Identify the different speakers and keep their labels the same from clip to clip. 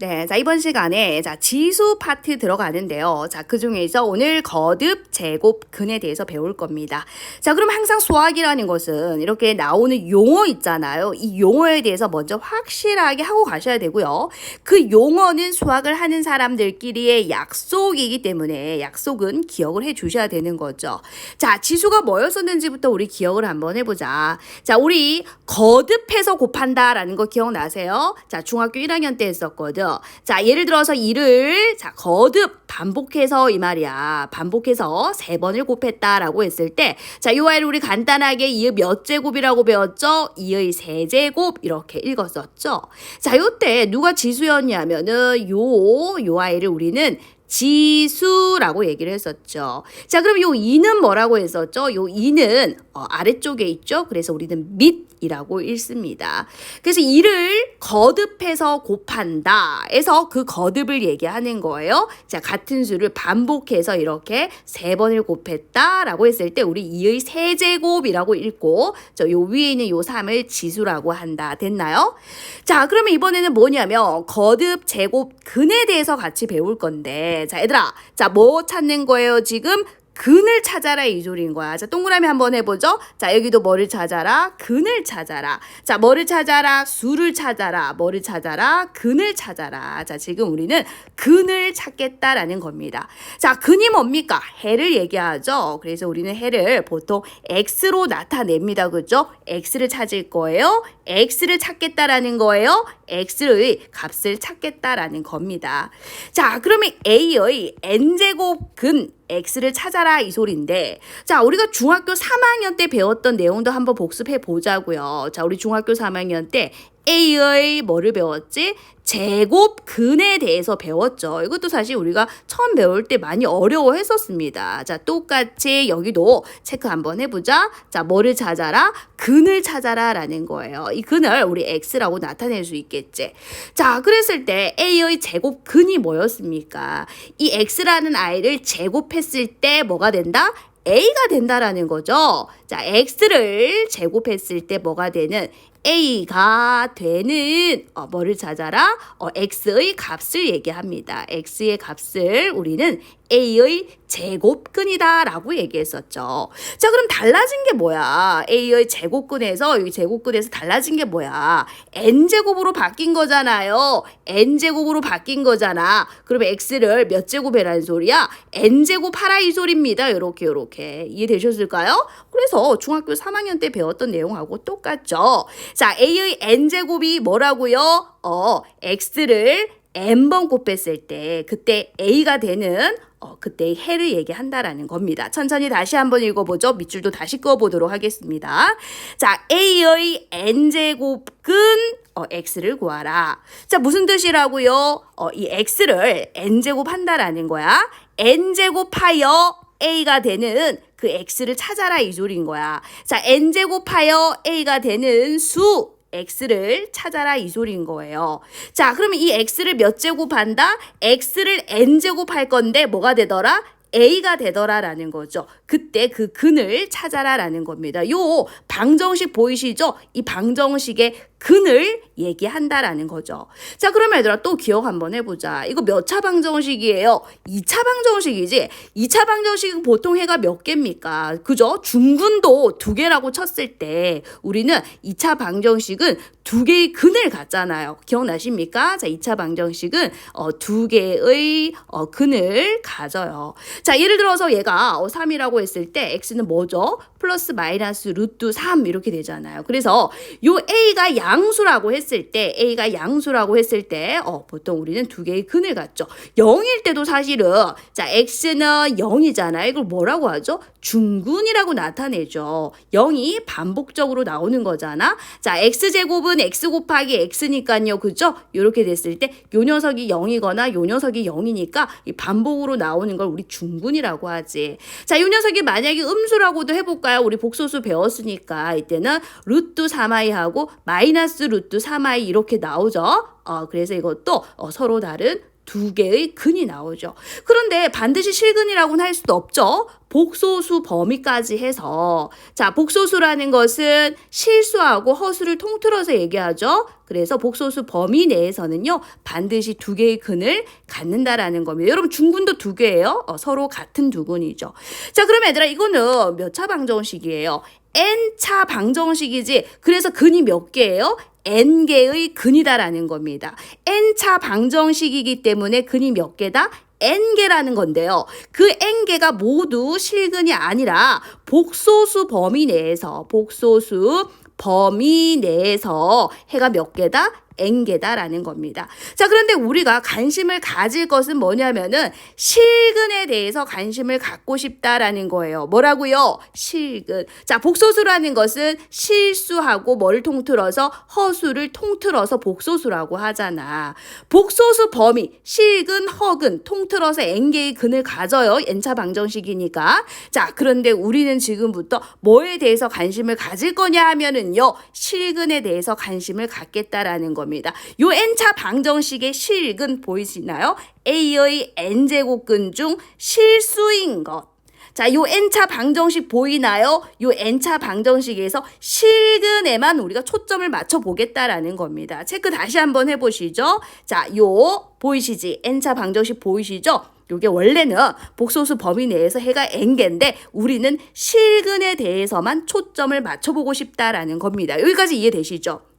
Speaker 1: 네, 자, 이번 시간에, 자, 지수 파트 들어가는데요. 자, 그 중에서 오늘 거듭, 제곱, 근에 대해서 배울 겁니다. 자, 그럼 항상 수학이라는 것은 이렇게 나오는 용어 있잖아요. 이 용어에 대해서 먼저 확실하게 하고 가셔야 되고요. 그 용어는 수학을 하는 사람들끼리의 약속이기 때문에 약속은 기억을 해 주셔야 되는 거죠. 자, 지수가 뭐였었는지부터 우리 기억을 한번 해보자. 자, 우리 거듭해서 곱한다라는 거 기억나세요? 자, 중학교 1학년 때 했었거든. 자, 예를 들어서 이를 자, 거듭 반복해서 이 말이야. 반복해서 세 번을 곱했다라고 했을 때 자, 요 아이를 우리 간단하게 이의 몇 제곱이라고 배웠죠? 이의 세 제곱 이렇게 읽었었죠. 자, 요때 누가 지수였냐면은 요 요 아이를 우리는 지수라고 얘기를 했었죠. 자, 그럼 요 2는 뭐라고 했었죠? 요 2는 어, 아래쪽에 있죠. 그래서 우리는 밑 이라고 읽습니다. 그래서 이를 거듭해서 곱한다. 해서 그 거듭을 얘기하는 거예요. 자, 같은 수를 반복해서 이렇게 세 번을 곱했다 라고 했을 때 우리 2의 세제곱이라고 읽고 저 요 위에 있는 요 3을 지수라고 한다. 됐나요? 자, 그러면 이번에는 뭐냐면 거듭, 제곱, 근에 대해서 같이 배울 건데 자, 얘들아. 자, 뭐 찾는 거예요, 지금? 근을 찾아라 이 소리인 거야. 자, 동그라미 한번 해보죠. 자, 여기도 뭐를 찾아라? 근을 찾아라. 자, 뭐를 찾아라? 수를 찾아라. 뭐를 찾아라? 근을 찾아라. 자, 지금 우리는 근을 찾겠다라는 겁니다. 자, 근이 뭡니까? 해를 얘기하죠. 그래서 우리는 해를 보통 x로 나타냅니다. 그죠? x를 찾을 거예요. x를 찾겠다라는 거예요. x의 값을 찾겠다라는 겁니다. 자, 그러면 a의 n제곱 근 x를 찾아라 이 소리인데 자 우리가 중학교 3학년 때 배웠던 내용도 한번 복습해 보자고요. 자 우리 중학교 3학년 때 A의 뭐를 배웠지? 제곱 근에 대해서 배웠죠. 이것도 사실 우리가 처음 배울 때 많이 어려워했었습니다. 자, 똑같이 여기도 체크 한번 해보자. 자, 뭐를 찾아라? 근을 찾아라 라는 거예요. 이 근을 우리 x라고 나타낼 수 있겠지. 자, 그랬을 때 a의 제곱 근이 뭐였습니까? 이 x라는 아이를 제곱했을 때 뭐가 된다? a가 된다라는 거죠. 자, x를 제곱했을 때 뭐가 되는 a가 되는 어, 뭐를 찾아라? 어, x의 값을 얘기합니다. x의 값을 우리는 a의 제곱근이다 라고 얘기했었죠. 자, 그럼 달라진 게 뭐야? a의 제곱근에서 이 제곱근에서 달라진 게 뭐야? n 제곱으로 바뀐 거잖아요. n 제곱으로 바뀐 거잖아. 그럼 x를 몇 제곱이라는 소리야? n 제곱 하라 이 소리입니다. 요렇게 요렇게 이해되셨을까요? 그래서 중학교 3학년 때 배웠던 내용하고 똑같죠. 자, a의 n 제곱이 뭐라고요? 어, x를 n번 곱했을 때 그때 a가 되는 어, 그때 해를 얘기한다라는 겁니다. 천천히 다시 한번 읽어보죠. 밑줄도 다시 그어보도록 하겠습니다. 자, a의 n제곱근 어, x를 구하라. 자, 무슨 뜻이라고요? 어, 이 x를 n제곱 한다라는 거야. n제곱하여 a가 되는 그 x를 찾아라 이 소리인 거야. 자, n제곱하여 a가 되는 수 x를 찾아라 이 소리인 거예요. 자, 그러면 이 x를 몇 제곱한다? x를 n 제곱할 건데 뭐가 되더라? a가 되더라라는 거죠. 그때 그 근을 찾아라라는 겁니다. 요 방정식 보이시죠? 이 방정식의 근을 얘기한다라는 거죠. 자, 그러면 얘들아 또 기억 한번 해보자. 이거 몇 차 방정식이에요? 2차 방정식이지? 2차 방정식은 보통 해가 몇 개입니까? 그죠? 중근도 두 개라고 쳤을 때 우리는 2차 방정식은 두 개의 근을 갖잖아요. 기억나십니까? 자, 2차 방정식은 어, 두 개의 어, 근을 가져요. 자, 예를 들어서 얘가 어, 3이라고 했을 때 x는 뭐죠? 플러스 마이너스 루트 3 이렇게 되잖아요. 그래서 요 a가 양수라고 했을 때 a가 양수라고 했을 때 어, 보통 우리는 두 개의 근을 갖죠. 0일 때도 사실은 자, x는 0이잖아요. 이걸 뭐라고 하죠? 중근이라고 나타내죠. 0이 반복적으로 나오는 거잖아. 자, x제곱은 x 곱하기 x니까요. 그죠? 이렇게 됐을 때 요 녀석이 0이거나 요 녀석이 0이니까 이 반복으로 나오는 걸 우리 중근이라고 하지. 자, 요 녀석이 만약에 음수라고도 해볼까요? 우리 복소수 배웠으니까 이때는 루트 3i하고 마이너스 루트 3i 이렇게 나오죠. 어, 그래서 이것도 어, 서로 다른 두 개의 근이 나오죠. 그런데 반드시 실근이라고는 할 수도 없죠. 복소수 범위까지 해서 자 복소수라는 것은 실수하고 허수를 통틀어서 얘기하죠. 그래서 복소수 범위 내에서는요 반드시 두 개의 근을 갖는다라는 겁니다. 여러분 중근도 두 개예요. 어, 서로 같은 두 근이죠. 자 그럼 얘들아 이거는 몇 차 방정식이에요? N차 방정식이지. 그래서 근이 몇 개예요? n개의 근이다라는 겁니다. n차 방정식이기 때문에 근이 몇 개다? n개라는 건데요. 그 n개가 모두 실근이 아니라 복소수 범위 내에서 복소수 범위 내에서 해가 몇 개다? N개다라는 겁니다. 자, 그런데 우리가 관심을 가질 것은 뭐냐면은 실근에 대해서 관심을 갖고 싶다라는 거예요. 뭐라고요? 실근. 자, 복소수라는 것은 실수하고 뭘 통틀어서 허수를 통틀어서 복소수라고 하잖아. 복소수 범위, 실근, 허근 통틀어서 n개의 근을 가져요. n차 방정식이니까. 자, 그런데 우리는 지금부터 뭐에 대해서 관심을 가질 거냐 하면은요. 실근에 대해서 관심을 갖겠다라는 겁니다. 요 n차 방정식의 실근 보이시나요? a의 n제곱근 중 실수인 것. 자, 요 n차 방정식 보이나요? 요 n차 방정식에서 실근에만 우리가 초점을 맞춰 보겠다라는 겁니다. 체크 다시 한번 해 보시죠. 자, 요 보이시지? n차 방정식 보이시죠? 요게 원래는 복소수 범위 내에서 해가 n개인데 우리는 실근에 대해서만 초점을 맞춰 보고 싶다라는 겁니다. 여기까지 이해되시죠?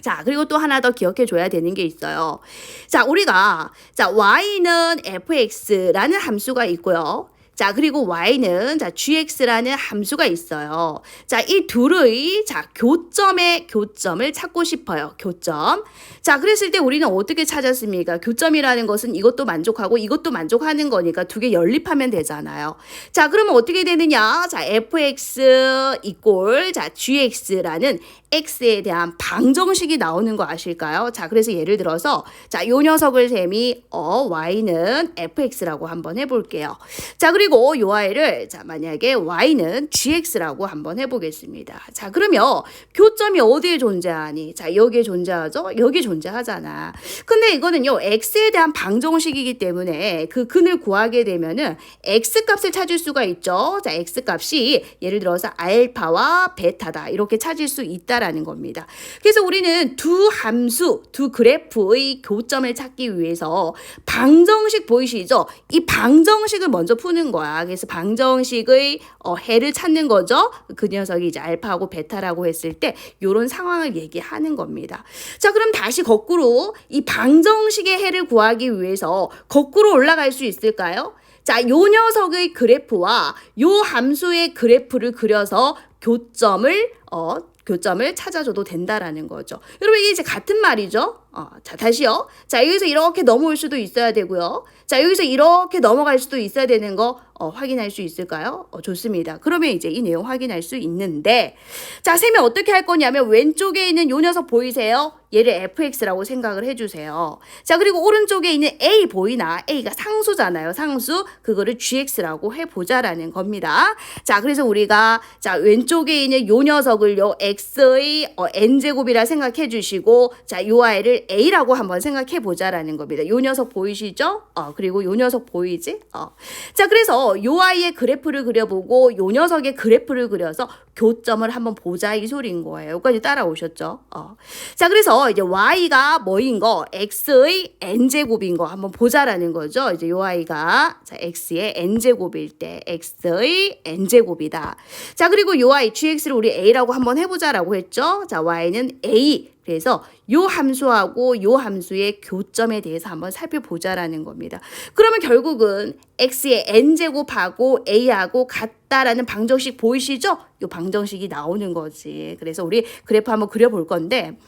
Speaker 1: 자, 그리고 또 하나 더 기억해 줘야 되는 게 있어요. 자, 우리가, 자, y는 fx라는 함수가 있고요. 자, 그리고 y는 자, gx라는 함수가 있어요. 자, 이 둘의 자, 교점의 교점을 찾고 싶어요. 교점. 자, 그랬을 때 우리는 어떻게 찾았습니까? 교점이라는 것은 이것도 만족하고 이것도 만족하는 거니까 두 개 연립하면 되잖아요. 자, 그러면 어떻게 되느냐? 자, fx 이꼴 자, gx라는 x에 대한 방정식이 나오는 거 아실까요? 자, 그래서 예를 들어서 자, 요 녀석을 셈이 어 y는 fx라고 한번 해 볼게요. 자, 그리고 요 a를 자, 만약에 y는 gx라고 한번 해 보겠습니다. 자, 그러면 교점이 어디에 존재하니? 자, 여기에 존재하죠? 여기 존재하잖아. 근데 이거는요. x에 대한 방정식이기 때문에 그 근을 구하게 되면은 x 값을 찾을 수가 있죠. 자, x 값이 예를 들어서 알파와 베타다. 이렇게 찾을 수 있다 라는 겁니다. 그래서 우리는 두 함수, 두 그래프의 교점을 찾기 위해서 방정식 보이시죠? 이 방정식을 먼저 푸는 거 야. 그래서 방정식의 어, 해를 찾는 거죠. 그 녀석이 이제 알파하고 베타라고 했을 때 이런 상황을 얘기하는 겁니다. 자, 그럼 다시 거꾸로 이 방정식의 해를 구하기 위해서 거꾸로 올라갈 수 있을까요? 자, 요 녀석의 그래프와 요 함수의 그래프를 그려서 교점을 어 교점을 찾아줘도 된다라는 거죠. 여러분 이게 이제 같은 말이죠. 어, 자 다시요. 자 여기서 이렇게 넘어올 수도 있어야 되고요. 자 여기서 이렇게 넘어갈 수도 있어야 되는 거 어, 확인할 수 있을까요? 어, 좋습니다. 그러면 이제 이 내용 확인할 수 있는데 자 쌤이 어떻게 할 거냐면 왼쪽에 있는 요 녀석 보이세요? 얘를 fx라고 생각을 해주세요. 자 그리고 오른쪽에 있는 a 보이나? a가 상수잖아요. 상수 그거를 gx라고 해보자라는 겁니다. 자 그래서 우리가 자 왼쪽에 있는 요 녀석을 요 x의 어, n제곱이라 생각해 주시고 자요 아이를 a라고 한번 생각해 보자라는 겁니다. 요 녀석 보이시죠? 어 그리고 요 녀석 보이지? 어. 자 그래서 요 아이의 그래프를 그려보고 요 녀석의 그래프를 그려서 교점을 한번 보자 이 소리인 거예요. 여기까지 따라오셨죠? 어. 자 그래서 이제 y가 뭐인 거 x의 n제곱인 거 한번 보자라는 거죠. 이제 요 아이가 자 x의 n제곱일 때 x의 n제곱이다. 자 그리고 요 아이 gx를 우리 a라고 한번 해보자라고 했죠. 자 y는 a 그래서 요 함수하고 요 함수의 교점에 대해서 한번 살펴보자라는 겁니다. 그러면 결국은 x의 n제곱하고 a하고 같 다라는 방정식 보이시죠? 요 방정식이 나오는 거지. 그래서 우리 그래프 한번 그려볼 건데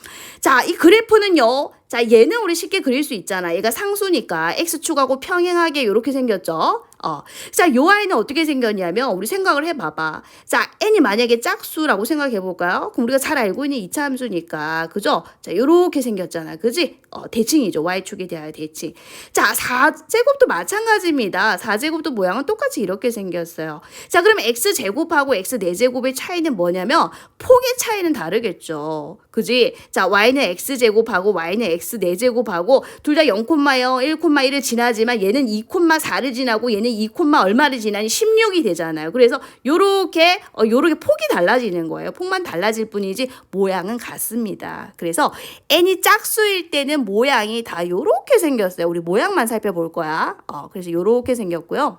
Speaker 1: 자, 이 그래프는요. 자, 얘는 우리 쉽게 그릴 수 있잖아. 얘가 상수니까 x축하고 평행하게 이렇게 생겼죠. 어. 자, 요 아이는 어떻게 생겼냐면 우리 생각을 해 봐봐. 자, n이 만약에 짝수라고 생각해 볼까요? 그럼 우리가 잘 알고 있는 2차 함수니까. 그죠? 자, 요렇게 생겼잖아. 그지? 어, 대칭이죠. y축에 대하여 대칭. 자, 4제곱도 마찬가지입니다. 4제곱도 모양은 똑같이 이렇게 생겼어요. 자, 그럼 x제곱하고 x 4제곱의 차이는 뭐냐면 폭의 차이는 다르겠죠. 그지? 자, y는 x제곱하고 y는 x 4제곱하고 둘 다 0,0, 1,1을 지나지만 얘는 2,4를 지나고 얘는 2, 얼마를 지나니 16이 되잖아요. 그래서 요렇게 어, 요렇게 폭이 달라지는 거예요. 폭만 달라질 뿐이지 모양은 같습니다. 그래서 n이 짝수일 때는 모양이 다 요렇게 생겼어요. 우리 모양만 살펴볼 거야. 어, 그래서 요렇게 생겼고요.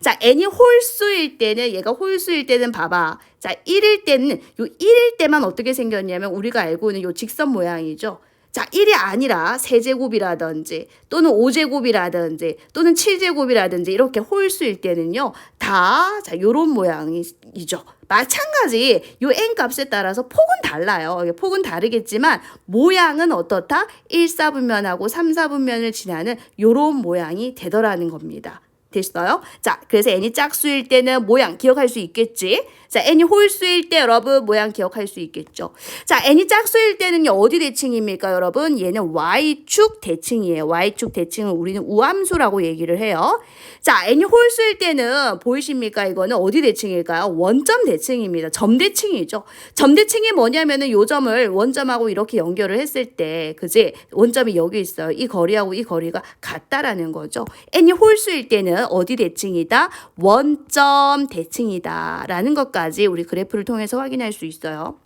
Speaker 1: 자, n이 홀수일 때는 얘가 홀수일 때는 봐봐. 자, 1일 때는 요 1일 때만 어떻게 생겼냐면 우리가 알고 있는 요 직선 모양이죠. 자, 1이 아니라 세제곱이라든지 또는 5제곱이라든지 또는 7제곱이라든지 이렇게 홀수일 때는요. 다 자, 요런 모양이죠. 마찬가지 요 n 값에 따라서 폭은 달라요. 폭은 다르겠지만 모양은 어떻다? 1, 4분면하고 3, 4분면을 지나는 요런 모양이 되더라는 겁니다. 됐어요? 자, 그래서 n이 짝수일 때는 모양 기억할 수 있겠지? 자, n이 홀수일 때 여러분 모양 기억할 수 있겠죠? 자, n이 짝수일 때는요, 어디 대칭입니까, 여러분? 얘는 y축 대칭이에요. y축 대칭은 우리는 우함수라고 얘기를 해요. 자, n이 홀수일 때는 보이십니까? 이거는 어디 대칭일까요? 원점 대칭입니다. 점 대칭이죠. 점 대칭이 뭐냐면은 요 점을 원점하고 이렇게 연결을 했을 때, 그지? 원점이 여기 있어요. 이 거리하고 이 거리가 같다라는 거죠. n이 홀수일 때는 어디 대칭이다? 원점 대칭이다. 라는 것까지 우리 그래프를 통해서 확인할 수 있어요.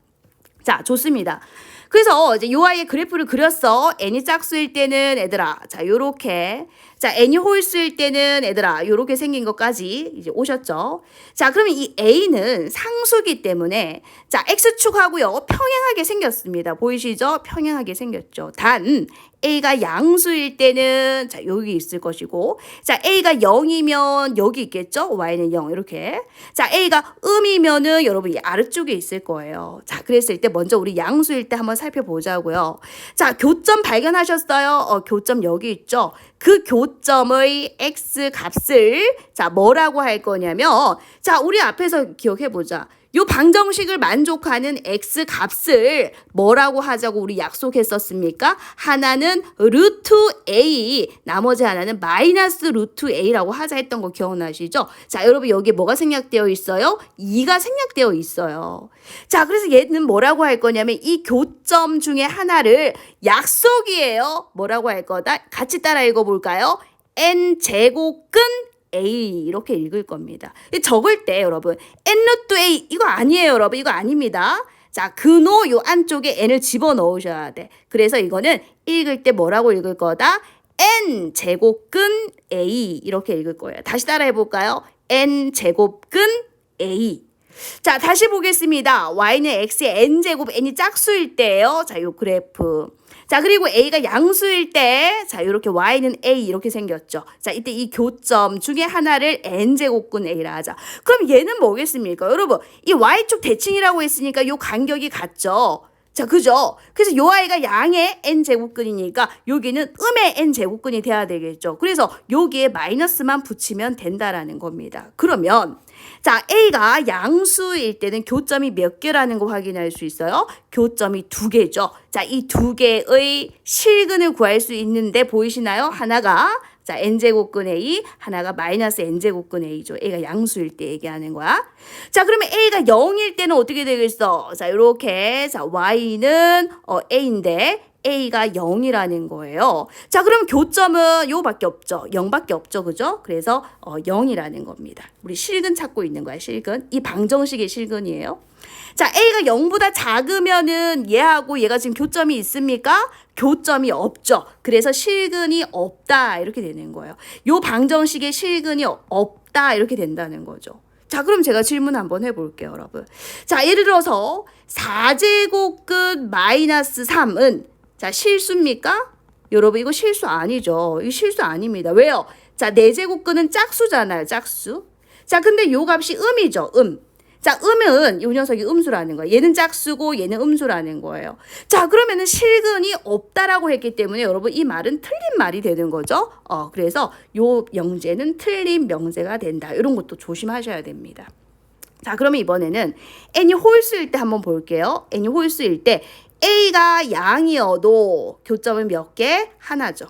Speaker 1: 자, 좋습니다. 그래서 이제 요 아이의 그래프를 그렸어. n이 짝수일 때는 애들아. 자, 요렇게. 자, n이 홀수일 때는 애들아. 요렇게 생긴 것까지 이제 오셨죠. 자, 그러면 이 a는 상수기 때문에 자, x축하고요. 평행하게 생겼습니다. 보이시죠? 평행하게 생겼죠. 단 A가 양수일 때는 자 여기 있을 것이고 자 A가 0이면 여기 있겠죠? Y는 0 이렇게. 자 A가 음이면은 여러분 이 아래쪽에 있을 거예요. 자 그랬을 때 먼저 우리 양수일 때 한번 살펴보자고요. 자 교점 발견하셨어요? 어 교점 여기 있죠? 그 교점의 x 값을 자 뭐라고 할 거냐면 자 우리 앞에서 기억해 보자 요 방정식을 만족하는 x 값을 뭐라고 하자고 우리 약속했었습니까? 하나는 루트 a, 나머지 하나는 마이너스 루트 a라고 하자 했던 거 기억나시죠? 자, 여러분 여기 뭐가 생략되어 있어요? 2가 생략되어 있어요. 자, 그래서 얘는 뭐라고 할 거냐면 이 교점 중에 하나를 약속이에요. 뭐라고 할 거다? 같이 따라 읽어볼까요? n 제곱근 A 이렇게 읽을 겁니다. 적을 때 여러분 n 루트 A 이거 아니에요 여러분 이거 아닙니다. 자 근호 요 안쪽에 n을 집어넣으셔야 돼. 그래서 이거는 읽을 때 뭐라고 읽을 거다? n 제곱근 A 이렇게 읽을 거예요. 다시 따라해 볼까요? n 제곱근 A 자, 다시 보겠습니다. y는 x의 n제곱, n이 짝수일 때예요. 자, 요 그래프. 자, 그리고 a가 양수일 때, 자, 이렇게 y는 a 이렇게 생겼죠. 자, 이때 이 교점 중에 하나를 n제곱근 a라 하자. 그럼 얘는 뭐겠습니까? 여러분, 이 y축 대칭이라고 했으니까 요 간격이 같죠. 자, 그죠? 그래서 요 아이가 양의 n 제곱근이니까 여기는 음의 n 제곱근이 돼야 되겠죠. 그래서 여기에 마이너스만 붙이면 된다라는 겁니다. 그러면 자, A가 양수일 때는 교점이 몇 개라는 거 확인할 수 있어요. 교점이 두 개죠. 자, 이 두 개의 실근을 구할 수 있는데 보이시나요? 하나가 자, n제곱근 a, 하나가 마이너스 n제곱근 a죠. a가 양수일 때 얘기하는 거야. 자, 그러면 a가 0일 때는 어떻게 되겠어? 자, 이렇게 자, y는 어, a인데 a가 0이라는 거예요. 자, 그럼 교점은 요밖에 없죠. 0밖에 없죠. 그죠? 그래서 어, 0이라는 겁니다. 우리 실근 찾고 있는 거야, 실근. 이 방정식의 실근이에요. 자, a가 0보다 작으면은 얘하고 얘가 지금 교점이 있습니까? 교점이 없죠. 그래서 실근이 없다. 이렇게 되는 거예요. 요 방정식의 실근이 없다. 이렇게 된다는 거죠. 자, 그럼 제가 질문 한번 해볼게요, 여러분. 자, 예를 들어서 4제곱끝 마이너스 3은 자, 실수입니까? 여러분, 이거 실수 아니죠. 이거 실수 아닙니다. 왜요? 자, 네제곱근은 짝수잖아요. 짝수. 자, 근데 요 값이 음이죠. 음. 자, 음은 이 녀석이 음수라는 거예요. 얘는 짝수고 얘는 음수라는 거예요. 자, 그러면은 실근이 없다라고 했기 때문에 여러분 이 말은 틀린 말이 되는 거죠. 어, 그래서 요 명제는 틀린 명제가 된다. 이런 것도 조심하셔야 됩니다. 자, 그러면 이번에는 n이 홀수일 때 한번 볼게요. n이 홀수일 때 A가 양이어도 교점은 몇 개? 하나죠.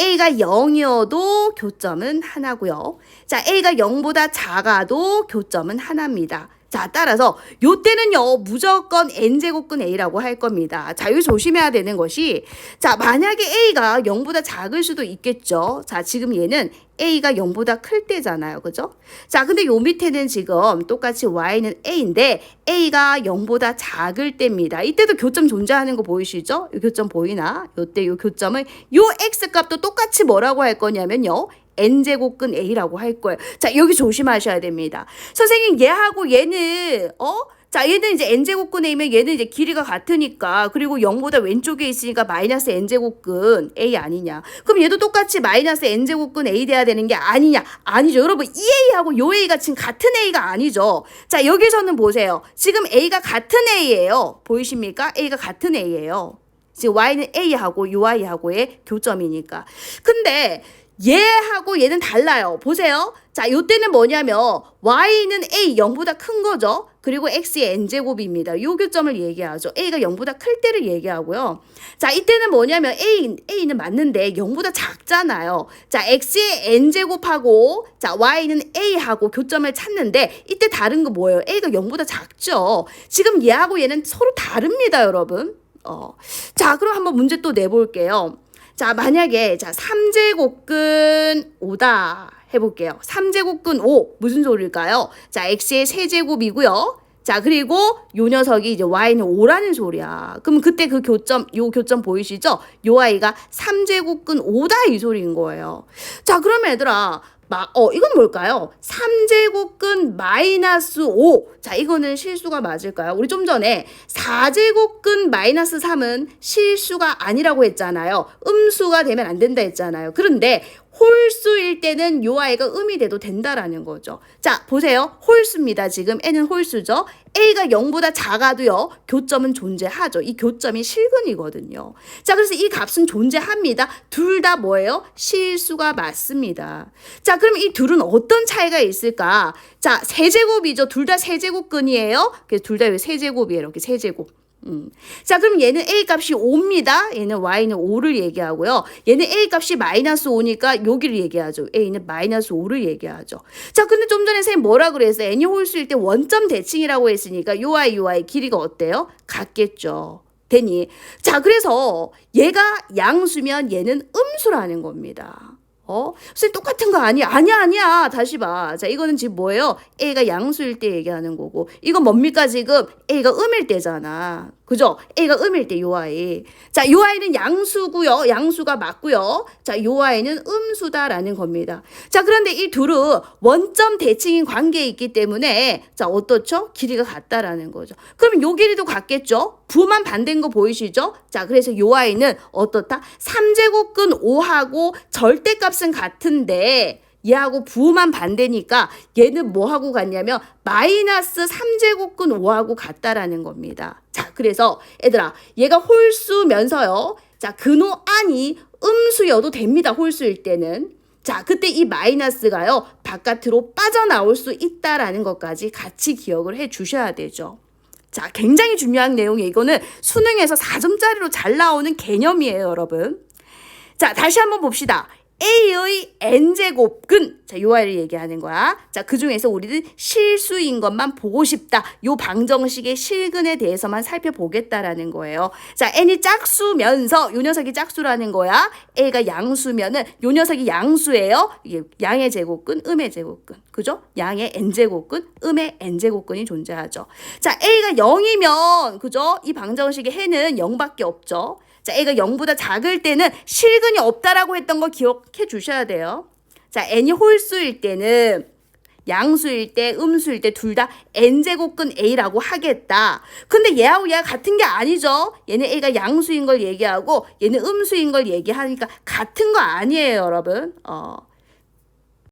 Speaker 1: A가 0이어도 교점은 하나고요. 자, A가 0보다 작아도 교점은 하나입니다. 자, 따라서 요때는요, 무조건 n제곱근 a라고 할 겁니다. 자, 여기 조심해야 되는 것이 자, 만약에 a가 0보다 작을 수도 있겠죠. 자, 지금 얘는 a가 0보다 클 때잖아요. 그죠? 자, 근데 요 밑에는 지금 똑같이 y는 a인데 a가 0보다 작을 때입니다. 이때도 교점 존재하는 거 보이시죠? 요 교점 보이나? 요때 요 교점은 요 x 값도 똑같이 뭐라고 할 거냐면요. n제곱근 a라고 할 거예요. 자, 여기 조심하셔야 됩니다. 선생님, 얘하고 얘는, 어? 자, 얘는 이제 n제곱근 a면 얘는 이제 길이가 같으니까, 그리고 0보다 왼쪽에 있으니까 마이너스 n제곱근 a 아니냐. 그럼 얘도 똑같이 마이너스 n제곱근 a 돼야 되는 게 아니냐. 아니죠. 여러분, 이 a하고 요 a가 지금 같은 a가 아니죠. 자, 여기서는 보세요. 지금 a가 같은 a예요. 보이십니까? a가 같은 a예요. 지금 y는 a하고 요 y하고의 교점이니까. 근데 얘하고 얘는 달라요. 보세요. 자, 요때는 뭐냐면 y는 a 0보다 큰 거죠. 그리고 x의 n제곱입니다. 요 교점을 얘기하죠. a가 0보다 클 때를 얘기하고요. 자, 이때는 뭐냐면 a a는 맞는데 0보다 작잖아요. 자, x의 n제곱하고 자, y는 a하고 교점을 찾는데 이때 다른 거 뭐예요? a가 0보다 작죠. 지금 얘하고 얘는 서로 다릅니다, 여러분. 어. 자, 그럼 한번 문제 또 내볼게요. 자, 만약에 자, 3제곱근 5다 해볼게요. 3제곱근 5 무슨 소리일까요? 자, x의 세제곱이고요. 자, 그리고 요 녀석이 이제 y는 5라는 소리야. 그럼 그때 그 교점, 요 교점 보이시죠? 요 아이가 3제곱근 5다 이 소리인 거예요. 자, 그러면 얘들아, 마, 어, 이건 뭘까요? 3제곱근 마이너스 5. 자, 이거는 실수가 맞을까요? 우리 좀 전에 4제곱근 마이너스 3은 실수가 아니라고 했잖아요. 음수가 되면 안 된다 했잖아요. 그런데 홀수일 때는 요 아이가 음이 돼도 된다라는 거죠. 자, 보세요. 홀수입니다. 지금 n은 홀수죠. a가 0보다 작아도요. 교점은 존재하죠. 이 교점이 실근이거든요. 자, 그래서 이 값은 존재합니다. 둘 다 뭐예요? 실수가 맞습니다. 자, 그럼 이 둘은 어떤 차이가 있을까? 자, 세제곱이죠. 둘 다 세제곱근이에요. 그래서 둘 다 세제곱이에요. 이렇게 세제곱. 음. 자, 그럼 얘는 A 값이 5입니다. 얘는 Y는 5를 얘기하고요. 얘는 A 값이 마이너스 5니까 여기를 얘기하죠. A는 마이너스 5를 얘기하죠. 자, 근데 좀 전에 선생님 뭐라 그랬어요? n이 홀수일 때 원점 대칭이라고 했으니까 요 I, 요 I 길이가 어때요? 같겠죠. 되니. 자, 그래서 얘가 양수면 얘는 음수라는 겁니다. 어? 선생님 똑같은 거 아니야? 아니야, 아니야. 다시 봐. 자, 이거는 지금 뭐예요? A가 양수일 때 얘기하는 거고. 이건 뭡니까, 지금? A가 음일 때잖아. 그죠? A가 음일 때 요 아이. 자, 요 아이는 양수고요. 양수가 맞고요. 자, 요 아이는 음수다라는 겁니다. 자, 그런데 이 둘은 원점 대칭인 관계에 있기 때문에 자, 어떻죠? 길이가 같다라는 거죠. 그럼 요 길이도 같겠죠? 부만 반대인 거 보이시죠? 자, 그래서 요 아이는 어떻다? 3제곱근 5하고 절대값은 같은데 얘하고 부호만 반대니까 얘는 뭐하고 같냐면 마이너스 3제곱근 5하고 같다라는 겁니다. 자, 그래서 얘들아, 얘가 홀수면서요. 자, 근호 안이 음수여도 됩니다. 홀수일 때는. 자, 그때 이 마이너스가요. 바깥으로 빠져나올 수 있다라는 것까지 같이 기억을 해 주셔야 되죠. 자, 굉장히 중요한 내용이에요. 이거는 수능에서 4점짜리로 잘 나오는 개념이에요, 여러분. 자, 다시 한번 봅시다. A의 n제곱근 자, 요 아이를 얘기하는 거야. 자, 그 중에서 우리는 실수인 것만 보고 싶다. 요 방정식의 실근에 대해서만 살펴보겠다라는 거예요. 자, n이 짝수면서 요 녀석이 짝수라는 거야. A가 양수면은 요 녀석이 양수예요. 이게 양의 제곱근, 음의 제곱근. 그죠? 양의 n제곱근, 음의 n제곱근이 존재하죠. 자, A가 0이면 그죠? 이 방정식의 해는 0밖에 없죠. 자, A가 0보다 작을 때는 실근이 없다라고 했던 거 기억해 주셔야 돼요. 자, n이 홀수일 때는 양수일 때, 음수일 때 둘 다 n제곱근 a라고 하겠다. 근데 얘하고 얘가 같은 게 아니죠. 얘는 a가 양수인 걸 얘기하고 얘는 음수인 걸 얘기하니까 같은 거 아니에요, 여러분. 어.